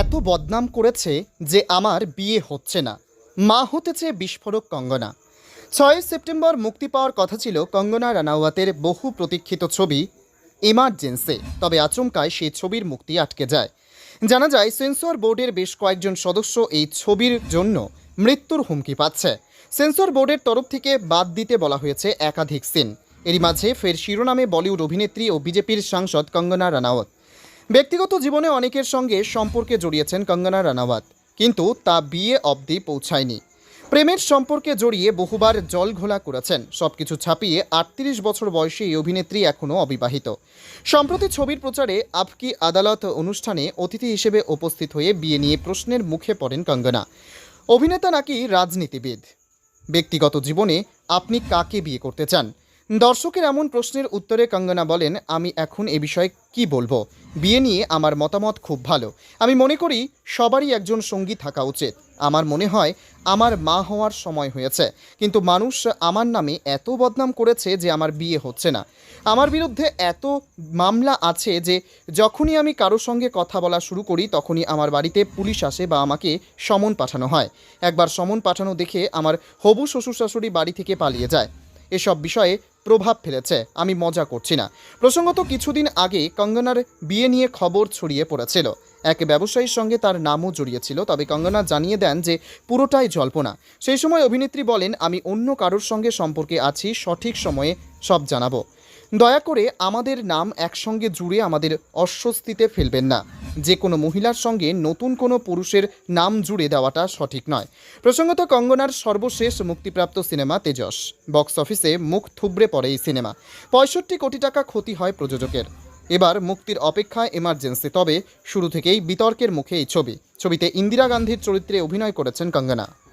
এত বদনাম করেছে যে আমার বিয়ে হচ্ছে না। মা হতে চেয়ে বিস্ফোরক কঙ্গনা। ছয় সেপ্টেম্বর মুক্তি পাওয়ার কথা ছিল কঙ্গনা রানাওয়াতের বহু প্রতীক্ষিত ছবি এমার্জেন্সি তবে আচমকায় সেই ছবির মুক্তি আটকে যায়। জানা যায়, সেন্সর বোর্ডের বেশ কয়েকজন সদস্য এই ছবির জন্য মৃত্যুর হুমকি পাচ্ছে। সেন্সর বোর্ডের তরফ থেকে বাদ দিতে বলা হয়েছে একাধিক সিন। এরই মাঝে ফের শিরোনামে বলিউড অভিনেত্রী ও বিজেপির সাংসদ কঙ্গনা রানাওয়াত। ব্যক্তিগত জীবনে অনেকের সঙ্গে সম্পর্কে জড়িয়েছেন কঙ্গনা রানাওয়াত, কিন্তু তা বিয়ে অবধি পৌঁছায়নি। প্রেমের সম্পর্কে জড়িয়ে বহুবার জল ঘোলা করেছেন, সবকিছু ছাপিয়ে আটত্রিশ বছর বয়সী এই অভিনেত্রী এখনও অবিবাহিত। সম্প্রতি ছবির প্রচারে আফকি আদালত অনুষ্ঠানে অতিথি হিসেবে উপস্থিত হয়ে বিয়ে নিয়ে প্রশ্নের মুখে পড়েন কঙ্গনা। অভিনেতা নাকি রাজনীতিবিদ? ব্যক্তিগত জীবনে আপনি কাকে বিয়ে করতে চান? দর্শকের এমন প্রশ্নের উত্তরে কঙ্গনা বলেন, আমি এখন এ বিষয়ে কি বলব? বিয়ে নিয়ে আমার মতামত খুব ভালো। আমি মনে করি সবারই একজন সঙ্গী থাকা উচিত। আমার মনে হয় আমার মা হওয়ার সময় হয়েছে। কিন্তু মানুষ আমার নামে এত বদনাম করেছে যে আমার বিয়ে হচ্ছে না। আমার বিরুদ্ধে এত মামলা আছে যে যখনই আমি কারোর সঙ্গে কথা বলা শুরু করি, তখনই আমার বাড়িতে পুলিশ আসে বা আমাকে সমন পাঠানো হয়। একবার সমন পাঠানো দেখে আমার হবু শ্বশুর শাশুড়ি বাড়ি থেকে পালিয়ে যায়। এসব বিষয়ে প্রভাব ফেলেছে। আমি মজা করছি না। প্রসঙ্গত কিছুদিন আগে কঙ্গনার বিয়ে নিয়ে খবর ছড়িয়ে পড়েছিল। এক ব্যবসায়ীর সঙ্গে তার নামও জড়িয়েছিল, তবে কঙ্গনা জানিয়ে দেন যে পুরোটাই জল্পনা। সেই সময় অভিনেত্রী বলেন, আমি অন্য কারোর সঙ্গে সম্পর্কে আছি, সঠিক সময়ে সব জানাব। দয়া করে আমাদের নাম একসঙ্গে জুড়ে আমাদের অস্বস্তিতে ফেলবেন না। যে কোনো মহিলার সঙ্গে নতুন কোনো পুরুষের নাম জুড়ে দেওয়াটা সঠিক নয়। প্রসঙ্গত কঙ্গনার সর্বশেষ মুক্তিপ্রাপ্ত সিনেমা তেজস। বক্স অফিসে মুখ থুবড়ে পড়ে এই সিনেমা। পঁয়ষট্টি কোটি টাকা ক্ষতি হয় প্রযোজকের। এবার মুক্তির অপেক্ষায় এমার্জেন্সি, তবে শুরু থেকেই বিতর্কের মুখে এই ছবি। ছবিতে ইন্দিরা গান্ধীর চরিত্রে অভিনয় করেছেন কঙ্গনা।